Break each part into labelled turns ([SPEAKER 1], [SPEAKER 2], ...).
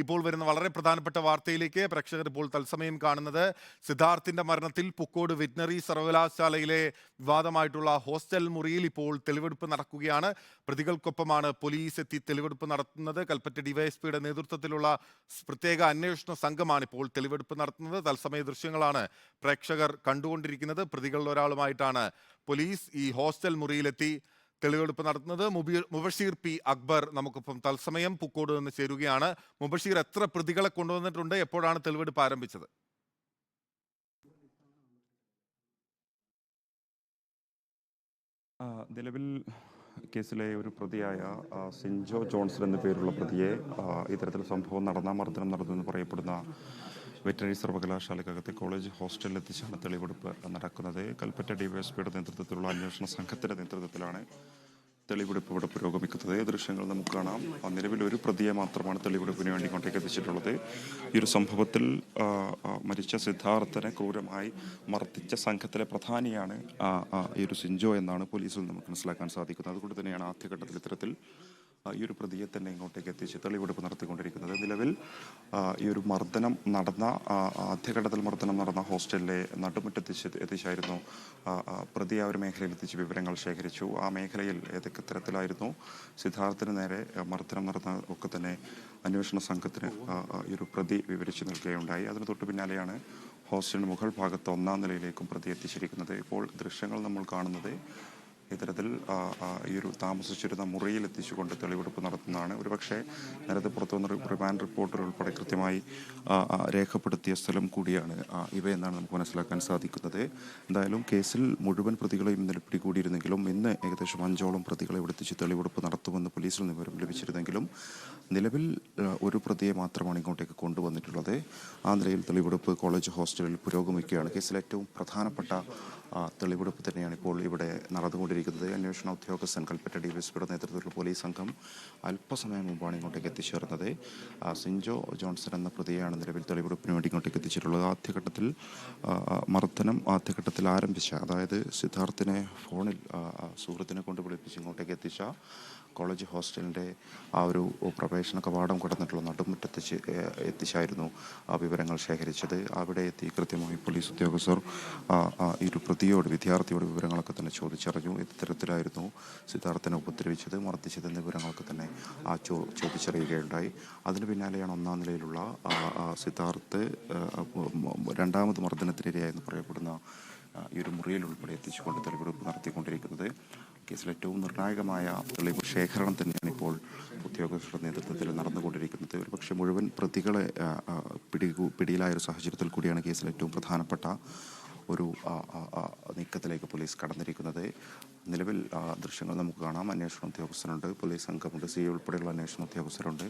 [SPEAKER 1] ഇപ്പോൾ വരുന്ന വളരെ പ്രധാനപ്പെട്ട വാർത്തയിലേക്ക് പ്രേക്ഷകർ ഇപ്പോൾ തത്സമയം കാണുന്നത് സിദ്ധാർത്ഥിന്റെ മരണത്തിൽ പുക്കോട് വെറ്റിനറി സർവകലാശാലയിലെ വിവാദമായിട്ടുള്ള ഹോസ്റ്റൽ മുറിയിൽ ഇപ്പോൾ തെളിവെടുപ്പ് നടക്കുകയാണ്. പ്രതികൾക്കൊപ്പമാണ് പോലീസ് എത്തി തെളിവെടുപ്പ് നടത്തുന്നത്. കൽപ്പറ്റ ഡിവൈഎസ്പിയുടെ നേതൃത്വത്തിലുള്ള പ്രത്യേക അന്വേഷണ സംഘമാണ് ഇപ്പോൾ തെളിവെടുപ്പ് നടത്തുന്നത്. തത്സമയ ദൃശ്യങ്ങളാണ് പ്രേക്ഷകർ കണ്ടുകൊണ്ടിരിക്കുന്നത്. പ്രതികളിൽ ഒരാളുമായിട്ടാണ് പോലീസ് ഈ ഹോസ്റ്റൽ മുറിയിലെത്തി തെളിവെടുപ്പ് നടത്തുന്നത് മുബീർ മുബഷീർ പി അക്ബർ നമുക്കിപ്പം തത്സമയം പൂക്കോട് നിന്ന് ചേരുകയാണ്. മുബഷീർ എത്ര പ്രതികളെ കൊണ്ടുവന്നിട്ടുണ്ട്? എപ്പോഴാണ് തെളിവെടുപ്പ് ആരംഭിച്ചത്?
[SPEAKER 2] നിലവിൽ കേസിലെ ഒരു പ്രതിയായ സിൻജോ ജോൺസൺ എന്ന പേരുള്ള പ്രതിയെ ഇത്തരത്തിൽ സംഭവം നടന്ന മർദ്ദനം നടന്നു പറയപ്പെടുന്ന വെറ്ററിനറി സർവകലാശാലക്കകത്തെ കോളേജ് ഹോസ്റ്റലിൽ എത്തിച്ചാണ് തെളിവെടുപ്പ് നടക്കുന്നത്. കൽപ്പറ്റ ഡിവൈഎസ്പിയുടെ നേതൃത്വത്തിലുള്ള അന്വേഷണ സംഘത്തിന്റെ നേതൃത്വത്തിലാണ് തെളിവെടുപ്പ് ഇവിടെ പുരോഗമിക്കുന്നത്. ദൃശ്യങ്ങൾ നമുക്ക് കാണാം. നിലവിൽ ഒരു പ്രതിയെ മാത്രമാണ് തെളിവെടുപ്പിന് വേണ്ടി കൊണ്ടേക്ക് എത്തിച്ചിട്ടുള്ളത്. ഈ ഒരു സംഭവത്തിൽ മരിച്ച സിദ്ധാർത്ഥനെ ക്രൂരമായി മർദ്ദിച്ച സംഘത്തിലെ പ്രധാനിയാണ് ഈ ഒരു സിൻജോ എന്നാണ് പോലീസിൽ നമുക്ക് മനസ്സിലാക്കാൻ സാധിക്കുന്നത്. അതുകൊണ്ട് തന്നെയാണ് ആദ്യഘട്ടത്തിൽ ഇത്തരത്തിൽ ഈ ഒരു പ്രതിയെ തന്നെ ഇങ്ങോട്ടേക്ക് എത്തിച്ച് തെളിവെടുപ്പ് നടത്തിക്കൊണ്ടിരിക്കുന്നത്. നിലവിൽ ഈ ഒരു മർദ്ദനം നടന്ന ആദ്യഘട്ടത്തിൽ മർദ്ദനം നടന്ന ഹോസ്റ്റലിലെ നടുമുറ്റെത്തിച്ച് എത്തിച്ചായിരുന്നു പ്രതി ആ ഒരു മേഖലയിൽ എത്തിച്ച് വിവരങ്ങൾ ശേഖരിച്ചു. ആ മേഖലയിൽ ഏതൊക്കെ തരത്തിലായിരുന്നു? സിദ്ധാർത്ഥിന് നേരെ മർദ്ദനം നടന്ന ഒക്കെ തന്നെ അന്വേഷണ സംഘത്തിന് ഈ ഒരു പ്രതി വിവരിച്ചു നൽകുകയുണ്ടായി. അതിന് തൊട്ട് പിന്നാലെയാണ് ഹോസ്റ്റലിന് മുകൾ ഭാഗത്ത് ഒന്നാം നിലയിലേക്കും പ്രതി എത്തിച്ചിരിക്കുന്നത്. ഇപ്പോൾ ദൃശ്യങ്ങൾ നമ്മൾ കാണുന്നത് ഇത്തരത്തിൽ ഈ ഒരു താമസിച്ചിരുന്ന മുറിയിൽ എത്തിച്ചുകൊണ്ട് തെളിവെടുപ്പ് നടത്തുന്നതാണ്. ഒരുപക്ഷെ നേരത്തെ പുറത്തു വന്ന റിമാൻഡ് റിപ്പോർട്ടുകൾ ഉൾപ്പെടെ കൃത്യമായി രേഖപ്പെടുത്തിയ സ്ഥലം കൂടിയാണ് ഇവയെന്നാണ് നമുക്ക് മനസ്സിലാക്കാൻ സാധിക്കുന്നത്. എന്തായാലും കേസിൽ മുഴുവൻ പ്രതികളെയും ഇന്നലെ പിടികൂടിയിരുന്നെങ്കിലും ഇന്ന് ഏകദേശം അഞ്ചോളം പ്രതികളെ ഇവിടെ തെളിവെടുപ്പ് നടത്തുമെന്ന് പോലീസിൽ നിന്ന് വിവരം ലഭിച്ചിരുന്നെങ്കിലും നിലവിൽ ഒരു പ്രതിയെ മാത്രമാണ് ഇങ്ങോട്ടേക്ക് കൊണ്ടുവന്നിട്ടുള്ളത്. ആ നിലയിൽ തെളിവെടുപ്പ് കോളേജ് ഹോസ്റ്റലിൽ പുരോഗമിക്കുകയാണ്. കേസിൽ ഏറ്റവും പ്രധാനപ്പെട്ട തെളിവെടുപ്പ് തന്നെയാണ് ഇപ്പോൾ ഇവിടെ നടന്നുകൊണ്ടിരിക്കുന്നത്. അന്വേഷണ ഉദ്യോഗസ്ഥൻ കൽപ്പറ്റ ഡി വി പിയുടെ നേതൃത്വത്തിലുള്ള പോലീസ് സംഘം അല്പസമയം മുമ്പാണ് ഇങ്ങോട്ടേക്ക് എത്തിച്ചേർന്നത്. സിഞ്ചോ ജോൺസൺ എന്ന പ്രതിയാണ് നിലവിൽ തെളിവെടുപ്പിന് വേണ്ടി ഇങ്ങോട്ടേക്ക് എത്തിച്ചിട്ടുള്ളത്. ആദ്യഘട്ടത്തിൽ മർദ്ദനം ആദ്യഘട്ടത്തിൽ ആരംഭിച്ച അതായത് സിദ്ധാർത്ഥിനെ ഫോണിൽ സുഹൃത്തിനെ കൊണ്ട് വിളിപ്പിച്ച് ഇങ്ങോട്ടേക്ക് എത്തിച്ച കോളേജ് ഹോസ്റ്റലിന്റെ ആ ഒരു പ്രവേശന കവാടം കടന്നിട്ടുള്ള നടുമുറ്റത്ത് എത്തിച്ചായിരുന്നു ആ വിവരങ്ങൾ ശേഖരിച്ചത്. അവിടെ എത്തി കൃത്യമായി പോലീസ് ഉദ്യോഗസ്ഥർ ഒരു പ്രതിയോട് വിദ്യാർത്ഥിയോട് വിവരങ്ങളൊക്കെ തന്നെ ചോദിച്ചറിഞ്ഞു. ഇത്തരത്തിലായിരുന്നു സിദ്ധാർത്ഥനെ ഉപദ്രവിച്ചത് മർദ്ദിച്ചത് എന്ന വിവരങ്ങളൊക്കെ തന്നെ ആ ചോ ചോദിച്ചറിയുകയുണ്ടായി. അതിന് പിന്നാലെയാണ് ഒന്നാം നിലയിലുള്ള സിദ്ധാർത്ഥ് രണ്ടാമത് മർദ്ദനത്തിനിരയായെന്ന് പറയപ്പെടുന്ന ഈ ഒരു മുറിയിൽ ഉൾപ്പെടെ എത്തിച്ചുകൊണ്ട് തെളിവെടുപ്പ് നടത്തിക്കൊണ്ടിരിക്കുന്നത്. കേസിൽ ഏറ്റവും നിർണായകമായ തെളിവ് ശേഖരണം തന്നെയാണ് ഇപ്പോൾ ഉദ്യോഗസ്ഥരുടെ നേതൃത്വത്തിൽ നടന്നുകൊണ്ടിരിക്കുന്നത്. ഒരുപക്ഷെ മുഴുവൻ പ്രതികളെ പിടികൂ പിടിയിലായ ഒരു സാഹചര്യത്തിൽ കൂടിയാണ് കേസിൽ ഏറ്റവും പ്രധാനപ്പെട്ട ഒരു നീക്കത്തിലേക്ക് പോലീസ് കടന്നിരിക്കുന്നത്. നിലവിൽ ദൃശ്യങ്ങൾ നമുക്ക് കാണാം. അന്വേഷണ ഉദ്യോഗസ്ഥരുണ്ട് പോലീസ് സംഘമുണ്ട് സി ഉൾപ്പെടെയുള്ള അന്വേഷണ ഉദ്യോഗസ്ഥരുണ്ട്.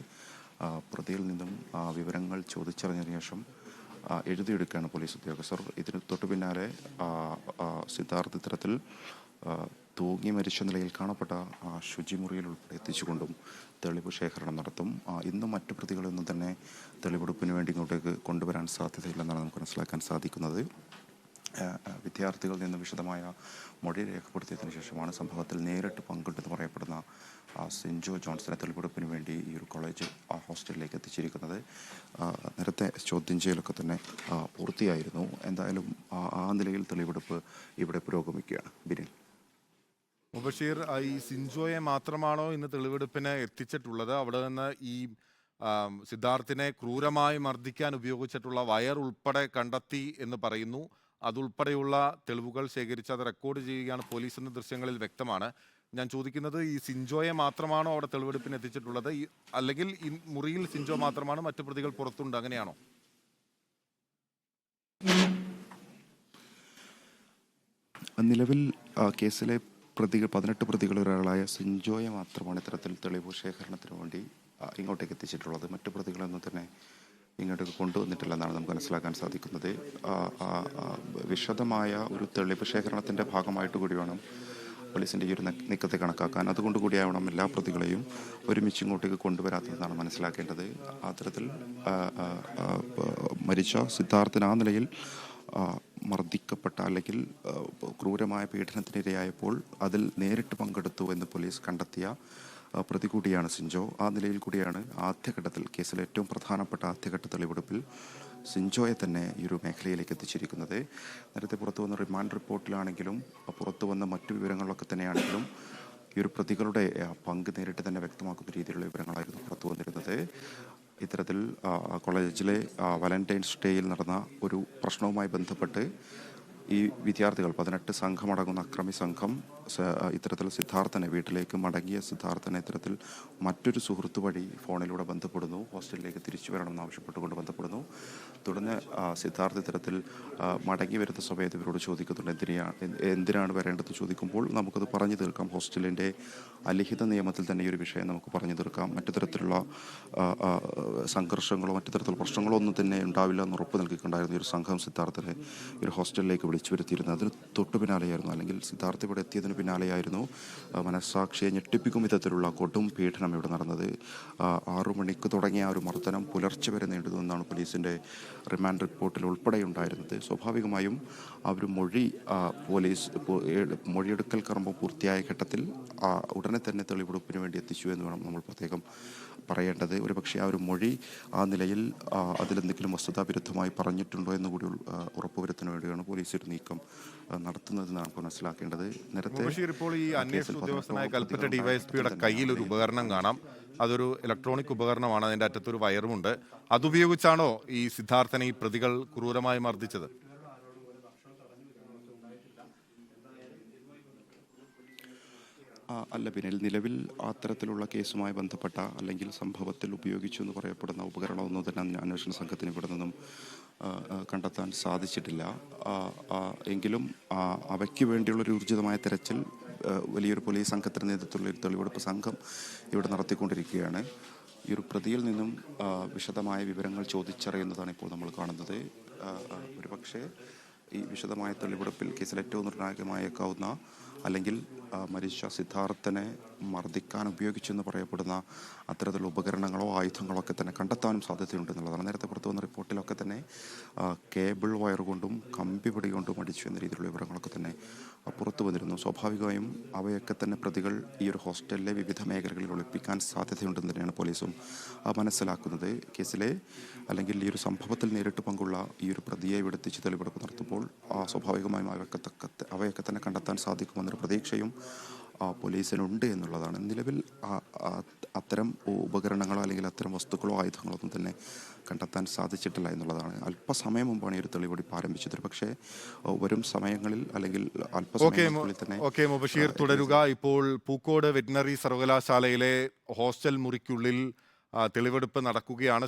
[SPEAKER 2] പ്രതിയിൽ നിന്നും വിവരങ്ങൾ ചോദിച്ചറിഞ്ഞതിന് ശേഷം എഴുതിയെടുക്കുകയാണ് പോലീസ് ഉദ്യോഗസ്ഥർ. ഇതിന് തൊട്ടു പിന്നാലെ സിദ്ധാർത്ഥ ഇത്തരത്തിൽ തൂങ്ങി മരിച്ച നിലയിൽ കാണപ്പെട്ട ആ, ശുചിമുറിയിൽ ഉൾപ്പെടെ എത്തിച്ചുകൊണ്ടും തെളിവ് ശേഖരണം നടത്തും. ഇന്നും മറ്റു പ്രതികളൊന്നും തന്നെ തെളിവെടുപ്പിന് വേണ്ടി ഇങ്ങോട്ടേക്ക് കൊണ്ടുവരാൻ സാധ്യതയില്ലെന്നാണ് നമുക്ക് മനസ്സിലാക്കാൻ സാധിക്കുന്നത്. വിദ്യാർത്ഥികളിൽ നിന്ന് വിശദമായ മൊഴി രേഖപ്പെടുത്തിയതിനു ശേഷമാണ് സംഭവത്തിൽ നേരിട്ട് പങ്കിട്ടെന്ന് പറയപ്പെടുന്ന സിൻജോ ജോൺസനെ തെളിവെടുപ്പിന് വേണ്ടി ഈ ഒരു കോളേജ് ഹോസ്റ്റലിലേക്ക് എത്തിച്ചിരിക്കുന്നത്. നേരത്തെ ചോദ്യം ചെയ്യലൊക്കെ തന്നെ പൂർത്തിയായിരുന്നു. എന്തായാലും ആ നിലയിൽ തെളിവെടുപ്പ് ഇവിടെ പുരോഗമിക്കുകയാണ്. ബിനിൽ.
[SPEAKER 1] മുബഷീർ ഈ സിൻജോയെ മാത്രമാണോ ഇന്ന് തെളിവെടുപ്പിന് എത്തിച്ചിട്ടുള്ളത്? അവിടെ നിന്ന് ഈ സിദ്ധാർത്ഥിനെ ക്രൂരമായി മർദ്ദിക്കാൻ ഉപയോഗിച്ചിട്ടുള്ള വയർ ഉൾപ്പെടെ കണ്ടെത്തി എന്ന് പറയുന്നു. അതുൾപ്പെടെയുള്ള തെളിവുകൾ ശേഖരിച്ച് അത് റെക്കോർഡ് ചെയ്യുകയാണ് പോലീസ് എന്ന ദൃശ്യങ്ങളിൽ വ്യക്തമാണ്. ഞാൻ ചോദിക്കുന്നത് ഈ സിൻജോയെ മാത്രമാണോ അവിടെ തെളിവെടുപ്പിന് എത്തിച്ചിട്ടുള്ളത്? അല്ലെങ്കിൽ ഈ മുറിയിൽ സിൻജോ മാത്രമാണ് മറ്റു പ്രതികൾ പുറത്തുണ്ട് അങ്ങനെയാണോ?
[SPEAKER 2] നിലവിൽ കേസിലെ പ്രതികൾ പതിനെട്ട് പ്രതികളിൽ ഒരാളായ സിഞ്ചോയെ മാത്രമാണ് ഇത്തരത്തിൽ തെളിവ് ശേഖരണത്തിന് വേണ്ടി ഇങ്ങോട്ടേക്ക് എത്തിച്ചിട്ടുള്ളത്. മറ്റു പ്രതികളൊന്നും തന്നെ ഇങ്ങോട്ടേക്ക് കൊണ്ടുവന്നിട്ടില്ലെന്നാണ് നമുക്ക് മനസ്സിലാക്കാൻ സാധിക്കുന്നത്. വിശദമായ ഒരു തെളിവ് ശേഖരണത്തിന്റെ ഭാഗമായിട്ട് കൂടി വേണം പോലീസിന്റെ ഈ ഒരു നീക്കത്തെ കണക്കാക്കാൻ. അതുകൊണ്ട് കൂടിയാവണം എല്ലാ പ്രതികളെയും ഒരുമിച്ച് ഇങ്ങോട്ടേക്ക് കൊണ്ടുവരാത്തതെന്നാണ് മനസ്സിലാക്കേണ്ടത്. അത്തരത്തിൽ മരിച്ച സിദ്ധാർത്ഥൻ ആ നിലയിൽ മർദ്ദിക്കപ്പെട്ട അല്ലെങ്കിൽ ക്രൂരമായ പീഡനത്തിനിരയായപ്പോൾ അതിൽ നേരിട്ട് പങ്കെടുത്തു എന്ന് പോലീസ് കണ്ടെത്തിയ പ്രതി കൂടിയാണ് സിൻജോ. ആ നിലയിൽ കൂടിയാണ് ആദ്യഘട്ടത്തിൽ കേസിലെ ഏറ്റവും പ്രധാനപ്പെട്ട ആദ്യഘട്ട തെളിവെടുപ്പിൽ സിൻജോയെ തന്നെ ഈ ഒരു മേഖലയിലേക്ക് എത്തിച്ചിരിക്കുന്നത്. നേരത്തെ പുറത്തു വന്ന റിമാൻഡ് റിപ്പോർട്ടിലാണെങ്കിലും പുറത്തു വന്ന മറ്റു വിവരങ്ങളിലൊക്കെ തന്നെയാണെങ്കിലും ഈ ഒരു പ്രതികളുടെ പങ്ക് നേരിട്ട് തന്നെ വ്യക്തമാക്കുന്ന രീതിയിലുള്ള വിവരങ്ങളായിരുന്നു പുറത്തു വന്നിരുന്നത്. ഇത്തരത്തിൽ കോളേജിലെ വാലന്റൈൻസ് ഡേയിൽ നടന്ന ഒരു പ്രശ്നവുമായി ബന്ധപ്പെട്ട് ഈ വിദ്യാർത്ഥികൾ പതിനെട്ട് സംഘമടങ്ങുന്ന അക്രമി സംഘം ഇത്തരത്തിൽ സിദ്ധാർത്ഥനെ വീട്ടിലേക്ക് മടങ്ങിയ സിദ്ധാർത്ഥനെ ഇത്തരത്തിൽ മറ്റൊരു സുഹൃത്ത് വഴി ഫോണിലൂടെ ബന്ധപ്പെടുന്നു. ഹോസ്റ്റലിലേക്ക് തിരിച്ചു വരണമെന്ന് ആവശ്യപ്പെട്ടുകൊണ്ട് ബന്ധപ്പെടുന്നു. തുടർന്ന് സിദ്ധാർത്ഥ ഇത്തരത്തിൽ മടങ്ങി വരുന്ന സമയത്ത് ഇവരോട് ചോദിക്കുന്നുണ്ട് എന്തിനാണ് എന്തിനാണ് വരേണ്ടത് ചോദിക്കുമ്പോൾ നമുക്കത് പറഞ്ഞു തീർക്കാം. ഹോസ്റ്റലിന്റെ അലിഖിത നിയമത്തിൽ തന്നെ ഈ ഒരു വിഷയം നമുക്ക് പറഞ്ഞു തീർക്കാം. മറ്റു തരത്തിലുള്ള സംഘർഷങ്ങളോ മറ്റു തരത്തിലുള്ള പ്രശ്നങ്ങളോ ഒന്നും തന്നെ ഉണ്ടാവില്ല എന്ന് ഉറപ്പ് നൽകിക്കൊണ്ടായിരുന്നു ഈ ഒരു സംഘം സിദ്ധാർത്ഥനെ ഒരു ഹോസ്റ്റലിലേക്ക് വിളിച്ചു വരുത്തിയിരുന്നത് അതിന് തൊട്ടു പിന്നാലെയായിരുന്നു. അല്ലെങ്കിൽ സിദ്ധാർത്ഥ ഇവിടെ എത്തിയതിന് പിന്നാലെയായിരുന്നു. മനസ്സാക്ഷിയെ ഞെട്ടിപ്പിക്കും വിധത്തിലുള്ള കൊടും പീഡനം ഇവിടെ നടന്നത്. ആറു മണിക്ക് തുടങ്ങിയ ഒരു മർദ്ദനം പുലർച്ചെ വരെ നീണ്ടുനിന്നാണ് പോലീസിന്റെ റിമാൻഡ് റിപ്പോർട്ടിൽ ഉൾപ്പെടെ ഉണ്ടായിരുന്നത് സ്വാഭാവികമായും ഒരു മൊഴി പോലീസ് മൊഴിയെടുക്കൽ കർമ്മം പൂർത്തിയായ ഘട്ടത്തിൽ ഉടനെ തന്നെ തെളിവെടുപ്പിന് വേണ്ടി എത്തിച്ചു എന്ന് വേണം നമ്മൾ പ്രത്യേകം പറയേണ്ടത്. ഒരു പക്ഷേ ആ ഒരു മൊഴി ആ നിലയിൽ അതിലെന്തെങ്കിലും വസ്തുതാവിരുദ്ധമായി പറഞ്ഞിട്ടുണ്ടോ എന്ന് കൂടി ആ, വേണ്ടിയാണ് പോലീസ് ഒരു നീക്കം നടത്തുന്നത് നടത്തുന്നതെന്ന് നമുക്ക് മനസ്സിലാക്കേണ്ടത്. നേരത്തെ
[SPEAKER 1] ഇപ്പോൾ ഈ അന്വേഷണ ഉദ്യോഗസ്ഥനായ കൽപ്പറ്റ ഡിവൈഎസ്പിയുടെ കയ്യിൽ ഒരു ഉപകരണം കാണാം. അതൊരു ഇലക്ട്രോണിക് ഉപകരണമാണ്. അതിന്റെ അറ്റത്തൊരു വയറുമുണ്ട്. അതുപയോഗിച്ചാണോ ഈ സിദ്ധാർത്ഥനെ ഈ പ്രതികൾ ക്രൂരമായി മർദ്ദിച്ചത്?
[SPEAKER 2] അല്ല പിന്നിൽ നിലവിൽ അത്തരത്തിലുള്ള കേസുമായി ബന്ധപ്പെട്ട അല്ലെങ്കിൽ സംഭവത്തിൽ ഉപയോഗിച്ചു എന്ന് പറയപ്പെടുന്ന ഉപകരണമൊന്നും തന്നെ അന്വേഷണ സംഘത്തിന് ഇവിടെ നിന്നും കണ്ടെത്താൻ സാധിച്ചിട്ടില്ല. എങ്കിലും അവയ്ക്ക് വേണ്ടിയുള്ള ഒരു ഊർജിതമായ തെരച്ചിൽ വലിയൊരു പോലീസ് സംഘത്തിന് നേതൃത്വത്തിലുള്ള ഒരു തെളിവെടുപ്പ് സംഘം ഇവിടെ നടത്തിക്കൊണ്ടിരിക്കുകയാണ്. ഈ ഒരു പ്രതിയിൽ നിന്നും വിശദമായ വിവരങ്ങൾ ചോദിച്ചറിയുന്നതാണ് ഇപ്പോൾ നമ്മൾ കാണുന്നത്. ഒരു പക്ഷേ ഈ വിശദമായ തെളിവെടുപ്പിൽ കേസിൽ ഏറ്റവും നിർണായകമായേക്കാവുന്ന അല്ലെങ്കിൽ മരിച്ച സിദ്ധാർത്ഥനെ മർദ്ദിക്കാൻ ഉപയോഗിച്ചെന്ന് പറയപ്പെടുന്ന അത്തരത്തിലുള്ള ഉപകരണങ്ങളോ ആയുധങ്ങളോ ഒക്കെ തന്നെ കണ്ടെത്താനും സാധ്യതയുണ്ട് എന്നുള്ളതാണ്. നേരത്തെ പുറത്തു വന്ന റിപ്പോർട്ടിലൊക്കെ തന്നെ കേബിൾ വയർ കൊണ്ടും കമ്പിപിടി കൊണ്ടും അടിച്ചു എന്ന രീതിയിലുള്ള വിവരങ്ങളൊക്കെ തന്നെ പുറത്തു വന്നിരുന്നു. സ്വാഭാവികമായും അവയൊക്കെ തന്നെ പ്രതികൾ ഈ ഒരു ഹോസ്റ്റലിലെ വിവിധ മേഖലകളിൽ ഒളിപ്പിക്കാൻ സാധ്യതയുണ്ടെന്ന് തന്നെയാണ് പോലീസും മനസ്സിലാക്കുന്നത്. കേസിലെ അല്ലെങ്കിൽ ഈ ഒരു സംഭവത്തിൽ നേരിട്ട് പങ്കുള്ള ഈ ഒരു പ്രതിയെ ഇവിടെ എത്തിച്ച് തെളിവെടുപ്പ് നടത്തുമ്പോൾ സ്വാഭാവികമായും അവയൊക്കെ അവയൊക്കെ തന്നെ കണ്ടെത്താൻ സാധിക്കുമെന്നൊരു പ്രതീക്ഷയും പോലീസിനുണ്ട് എന്നുള്ളതാണ്. നിലവിൽ അത്തരം ഉപകരണങ്ങളോ അല്ലെങ്കിൽ അത്തരം വസ്തുക്കളോ ആയുധങ്ങളോ ഒന്നും തന്നെ കണ്ടെത്താൻ സാധിച്ചിട്ടില്ല എന്നുള്ളതാണ്. അല്പസമയം മുമ്പാണ് ഈ ഒരു തെളിവെടുപ്പ് ആരംഭിച്ചത് പക്ഷേ വരും സമയങ്ങളിൽ അല്ലെങ്കിൽ തന്നെ
[SPEAKER 1] ഓക്കെ മുബഷീർ തുടരുക. ഇപ്പോൾ പൂക്കോട് വെറ്റിനറി സർവകലാശാലയിലെ ഹോസ്റ്റൽ മുറിക്കുള്ളിൽ തെളിവെടുപ്പ് നടക്കുകയാണ്.